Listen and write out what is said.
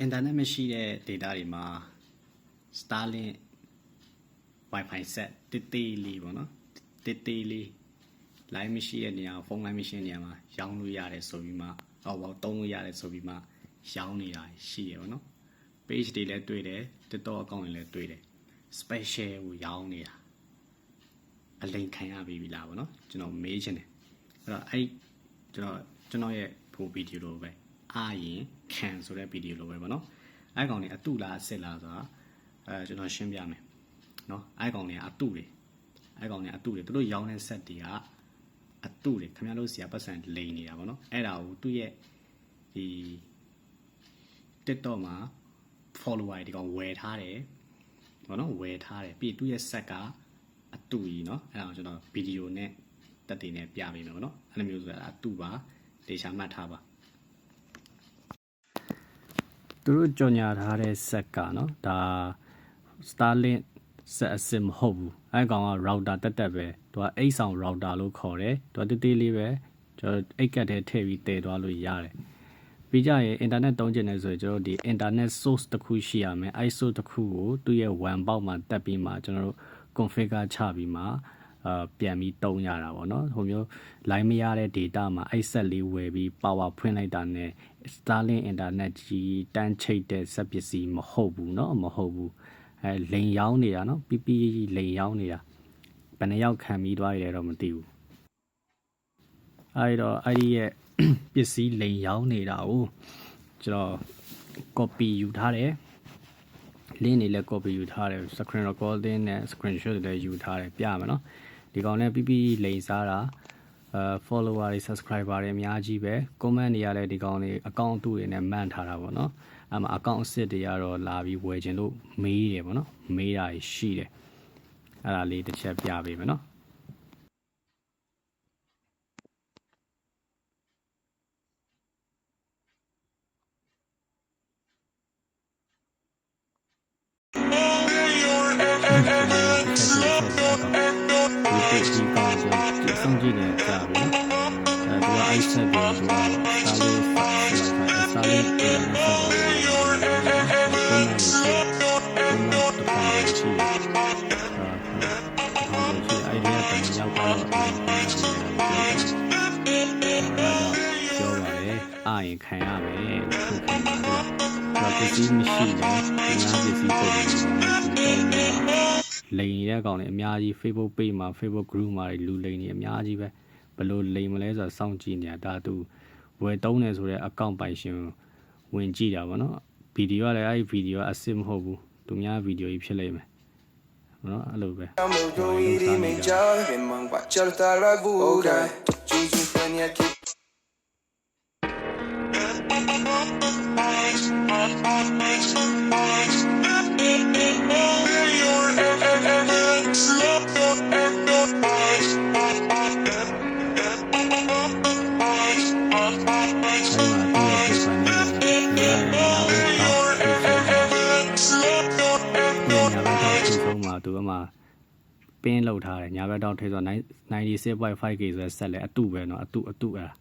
အင်တာနက်မရှိတဲ့ data တွေမှာ Starlink Wi-Fi set တိတိလေးပေါ့နော်တိတိလေး line မရှိတဲ့နေရာဖုန်း line မရှိတဲ့နေရာမှာရောင်းလို့ရတယ်ဆိုပြီးမှဟောဘောသုံးလို့ရတယ်ဆိုပြီးမှရောင်းနေတာရှိရပါတော့ page တွေလည်းတွေ့တယ် TikTok account တွေလည်းတွေ့တယ် special ကိုရောင်းနေတာအလိန်ခံရပြီပြီလားဗောနော်ကျွန်တော်မေးချင်တယ်အဲ့တော့အဲ့ကျွန်တော်ကျွန်တော်ရဲ့ဖိုဗီဒီယိုလိုပဲ အာရင်ခံဆိုတဲ့ဗီဒီယိုလိုပဲဗောနော်အဲ့ကောင်တွေအတုလားအစ်စ်လားဆိုတာအဲကျွန်တော်ရှင်းပြမယ်နော်အဲ့ကောင်တွေကအတုတွေအဲ့ကောင်တွေအတုတွေသူတို့ရောင်းတဲ့ set တွေကအတုတွေခင်ဗျားတို့စီကပတ်စံလိန်နေတာဗောနော်အဲ့ဒါကိုသူ့ရဲ့ဒီ TikTok မှာ follower ဒီကောင်ဝယ်ထားတယ်ဘောနော်ဝယ်ထားတယ်ပြီးသူ့ရဲ့ set ကအတူကြီးเนาะအဲ့ဒါကိုကျွန်တော်ဗီဒီယိုနဲ့တက်တည်နဲ့ပြပေးမယ်ဗောနော်အဲ့လိုမျိုးဆိုတာအတူပါဒေချာမှတ်ထားပါ သူတို့ကြော်ညာထားတဲ့ဆက်ကနော်ဒါ Starlink ဆက်အစစ်မဟုတ်ဘူးအဲကောင်က router တက်တက်ပဲသူကအိတ်ဆောင် router လို့ခေါ်တယ်သူကတိတိလေးပဲကျွန်တော်အိတ်ကတ်ထဲထည့်ပြီးတည်သွားလို့ရတယ်ပြီးကြရင် internet တုံးကျင်နေဆိုရင်ကျွန်တော်ဒီ internet source တစ်ခုရှိရမယ် ISO တစ်ခုကိုသူ့ရဲ့ WAN ပေါက်မှာတက်ပြီးမှကျွန်တော်တို့ configure ချပြီးမှ အာပြန်ပြီးတုံးရတာပေါ့နော်ဟိုမျိုး line မရတဲ့ data မှာအဲ့ set လေးဝယ်ပြီး power ဖွင့်လိုက်တာနဲ့ Starlink internet ကြီးတန်းချိတ်တဲ့စက်ပစ္စည်းမဟုတ်ဘူးเนาะမဟုတ်ဘူးအဲလိန်ရောင်းနေတာเนาะပီပီလိန်ရောင်းနေတာဘယ်နှယောက်ခံပြီးသွားရတယ်တော့မသိဘူးအဲ့တော့အဲ့ဒီရဲ့ ပစ္စည်းလိန်ရောင်းနေတာကိုကျွန်တော် copy ယူထားတယ် link တွေလည်း copy ယူထားတယ် screen recording နဲ့ screenshot တွေလည်းယူထားတယ်ပြမယ်နော် ဒီကောင်နဲ့ပြီးပြီးလိန်စားတာအဲ follower တွေ subscriber တွေအများကြီးပဲ comment တွေကလည်းဒီကောင်တွေ account တူတွေနဲ့မှန်ထားတာပေါ့နော်အဲ့မှာ account အစ်စ်တွေကတော့လာပြီးဝယ်ခြင်းလို့မေးတယ်ပေါ့နော်မေးတာရှိတယ်အဲ့ဒါလေးတစ်ချက်ပြပေးမယ်နော် ဒီဆုံးကြည့်နေကြပြီနော်အဲသူကအိုက်ဆက်ပြီးသူကစာလေးဖတ်လိုက်တာစာလေးပြန်ဆက်တော့ဒီလိုမျိုးဒီမှာဒီတော့တော့ရှိအာဒီအိုင်ဒီယာပြန်ရောက်တော့ဒီပြောပါတယ်အာရင်ခံရမယ်ထုတ်ခံပါတော့တော့ပစ္စည်းမရှိတယ်ဒီနာပစ္စည်းပုံစံ လိန်နေတဲ့ကောင်တွေအများကြီး Facebook page မှာ Facebook group မှာလူလိန်နေအများကြီးပဲဘယ်လိုလိန်မလဲဆိုတာစောင့်ကြည့်နေတာဒါသူဝယ်တုံးနေဆိုတဲ့ account ပိုင်ရှင်ဝင်ကြည့်တာဗောနော်ဗီဒီယိုကလည်းအဲ့ဒီဗီဒီယိုကအစစ်မဟုတ်ဘူးသူများဗီဒီယိုကြီးဖြစ်လိမ့်မယ်ဗောနော်အဲ့လိုပဲ Amo သူကမှပင်းလောက်ထားတယ်ညာဘက်တော့ထိဆို96.5k ဆိုတဲ့ဆက်လဲအတုပဲเนาะအတုအတုအဲ့ဒါ